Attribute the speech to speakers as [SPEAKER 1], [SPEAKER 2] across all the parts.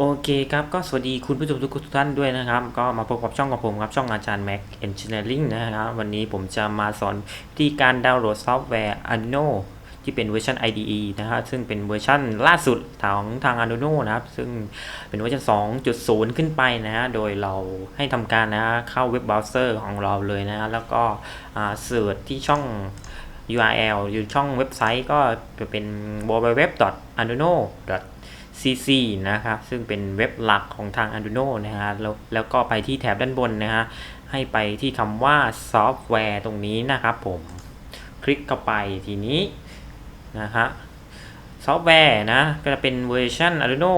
[SPEAKER 1] โอเคครับ ก็สวัสดีคุณผู้ชมทุกท่านด้วยนะครับ ก็มาพบกับช่องของผมครับ ช่องอาจารย์ Mac Engineering นะครับ วันนี้ผมจะมาสอนวิธีการดาวน์โหลดซอฟต์แวร์ Arduino ที่เป็นเวอร์ชัน IDE นะครับซึ่งเป็นเวอร์ชันล่าสุดของทาง Arduino นะครับ ซึ่งเป็นเวอร์ชัน 2.0 ขึ้นไปนะฮะโดยเราให้ทำการนะเข้าเว็บเบราว์เซอร์ของเราเลยนะฮะแล้วก็เสิร์ชที่ช่อง URL อยู่ช่องเว็บไซต์ก็จะเป็น www.arduino cc นะครับ ซึ่งเป็นเว็บหลักของทาง Arduino นะฮะแล้วแล้วก็ไปที่แถบด้านบนนะฮะ ให้ไปที่คำว่าซอฟต์แวร์ตรงนี้นะครับผม คลิกเข้าไปทีนี้นะฮะซอฟต์แวร์นะ ก็จะเป็นเวอร์ชัน Arduino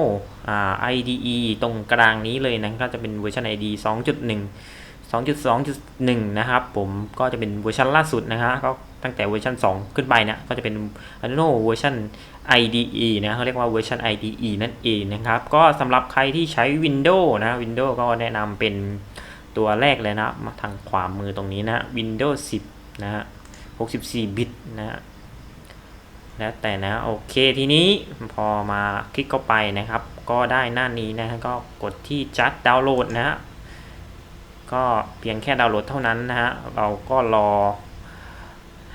[SPEAKER 1] อ่า IDE ตรงกลางนี้เลยนะก็จะเป็นเวอร์ชัน IDE 2.1 2.2.1 นะครับผมก็จะเป็นเวอร์ชันล่าสุดนะฮะก็ ตั้งแต่เวอร์ชัน2 ขึ้นไปนะก็จะเป็น Arduino เวอร์ชัน IDE นะเขาเรียกว่าเวอร์ชัน IDE นั่นเองนะครับ ก็สำหรับใครที่ใช้ Windows นะ Windows ก็แนะนำเป็นตัวแรกเลยนะ มาทางขวามือตรงนี้นะ Windows 10 นะฮะ64 บิตนะฮะแล้วแต่นะ โอเคทีนี้พอมาคลิกเข้าไปนะครับ ก็ได้หน้านี้นะฮะก็กดที่ just download นะฮะก็เพียงแค่ดาวน์โหลดเท่านั้นนะฮะ เราก็รอ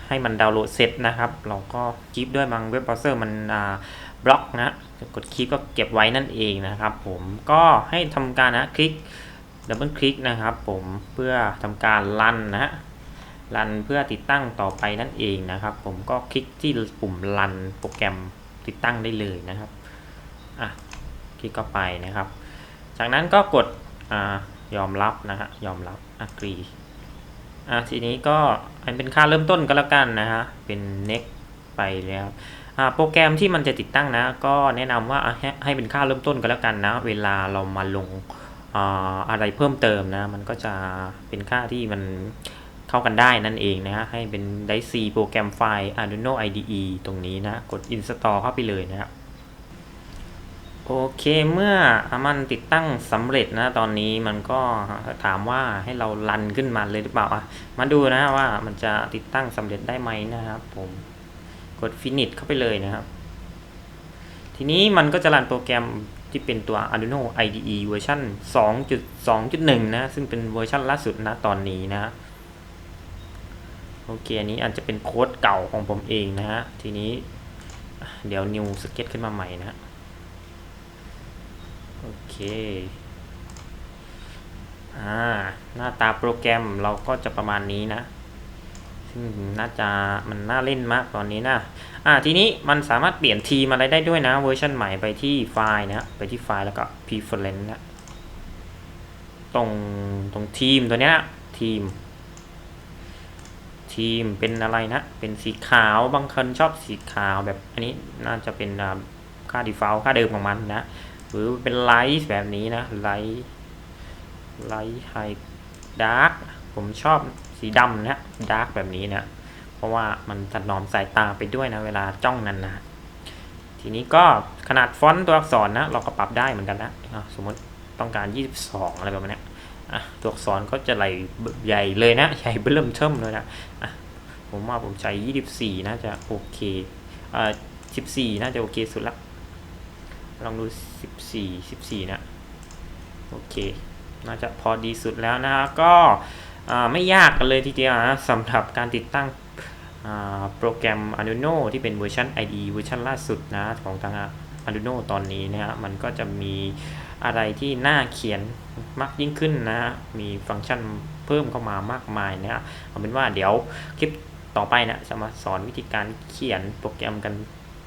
[SPEAKER 1] ให้มันดาวน์โหลดเสร็จนะครับ เราก็คลิปด้วยบางเว็บเบราว์เซอร์มันบล็อกนะกดคลิปก็เก็บไว้นั่นเองนะครับ ผมก็ให้ทำการนะคลิกดับเบิลคลิกนะครับผมเพื่อทำการรันนะรันเพื่อติดตั้งต่อไปนั่นเองนะครับ ผมก็คลิกที่ปุ่มรันโปรแกรมติดตั้งได้เลยนะครับอะคลิกเข้าไปนะครับ จากนั้นก็กดอ่ายอมรับนะฮะยอมรับ agree อะทีนี้ก็อันเป็นค่าเริ่มต้นก็แล้วกันนะฮะ เป็น next ไปแล้วอ่าโปรแกรมที่มันจะติดตั้งนะ ก็แนะนำว่าให้ให้เป็นค่าเริ่มต้นก็แล้วกันนะ เวลาเรามาลงอ่าอะไรเพิ่มเติมนะ มันก็จะเป็นค่าที่มันเข้ากันได้นั่นเองนะฮะให้เป็นได้ C โปรแกรมไฟล์ Arduino IDE ตรงนี้นะ กด install เข้าไปเลยนะครับ โอเคเมื่อมันติดตั้งสำเร็จนะตอนนี้มันก็ถามว่าให้เรารันขึ้นมาเลยหรือเปล่าอะมาดูนะว่ามันจะติดตั้งสำเร็จได้ไหมนะครับ ผมกด finish เข้าไปเลยนะครับ ทีนี้มันก็จะรันโปรแกรมที่เป็นตัว Arduino IDE เวอร์ชัน2.2.1 นะ ซึ่งเป็นเวอร์ชันล่าสุดนะตอนนี้นะ โอเค อันนี้อาจจะเป็นโค้ดเก่าของผมเองนะฮะ ทีนี้เดี๋ยว new sketch ขึ้นมาใหม่นะฮะ โอเคอ่าหน้าตาโปรแกรมเราก็จะประมาณนี้นะซึ่งน่าจะมันน่าเล่นมากตอนนี้นะอ่าทีนี้มันสามารถเปลี่ยนทีมอะไรได้ด้วยนะเวอร์ชันใหม่ไปที่ไฟล์นะไปที่ไฟล์แล้วก็ preference นะตรงตรงทีมตัวเนี้ยทีม ทีมเป็นอะไรนะ เป็นสีขาวบางคนชอบสีขาวแบบอันนี้น่าจะเป็นค่า default ค่าเดิมของมันนะ หรือเป็นไลท์แบบนี้นะไลท์ไลท์ไฮดาร์กผมชอบสีดำนะดาร์กแบบนี้นะเพราะว่ามันถนอมสายตาไปด้วยนะเวลาจ้องนานๆทีนี้ก็ขนาดฟอนต์ตัวอักษรนะ เราก็ปรับได้เหมือนกันนะสมมติต้องการ 22 อะไรแบบนี้ตัวอักษรก็จะไหลใหญ่เลยนะ ใหญ่เบิ่มเทิมเลยนะะผมว่าผมใช้ 24 น่าจะโอเคอ่า14 น่าจะโอเคสุดละ ลองดู 14 14 นะ โอเค น่าจะพอดีสุดแล้วนะก็ไม่ยากกันเลยทีเดียวนะสำหรับการติดตั้งโปรแกรม Arduino ที่เป็นเวอร์ชัน IDE เวอร์ชันล่าสุดนะ ของทาง Arduino ตอนนี้นะฮะมันก็จะมีอะไรที่น่าเขียนมากยิ่งขึ้นนะมีฟังก์ชันเพิ่มเข้ามามากมายนะเอาเป็นว่าเดี๋ยวคลิปต่อไปนะจะมาสอนวิธีการเขียนโปรแกรมกัน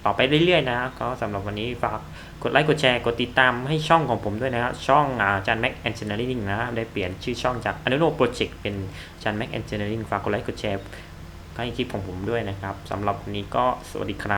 [SPEAKER 1] ต่อไปเรื่อยๆนะก็สำหรับวันนี้ฝากกดไลค์กดแชร์กดติดตามให้ช่องของผมด้วยนะครับ ช่องอาจารย์แม็กแอนเจเนอริงนะได้เปลี่ยนชื่อช่องจากอนุโนโปรเจกต์เป็นอาจารย์แม็กแอนเจเนอริงฝากกดไลค์กดแชร์ให้คลิปของผมด้วยนะครับสำหรับวันนี้ก็สวัสดีครับ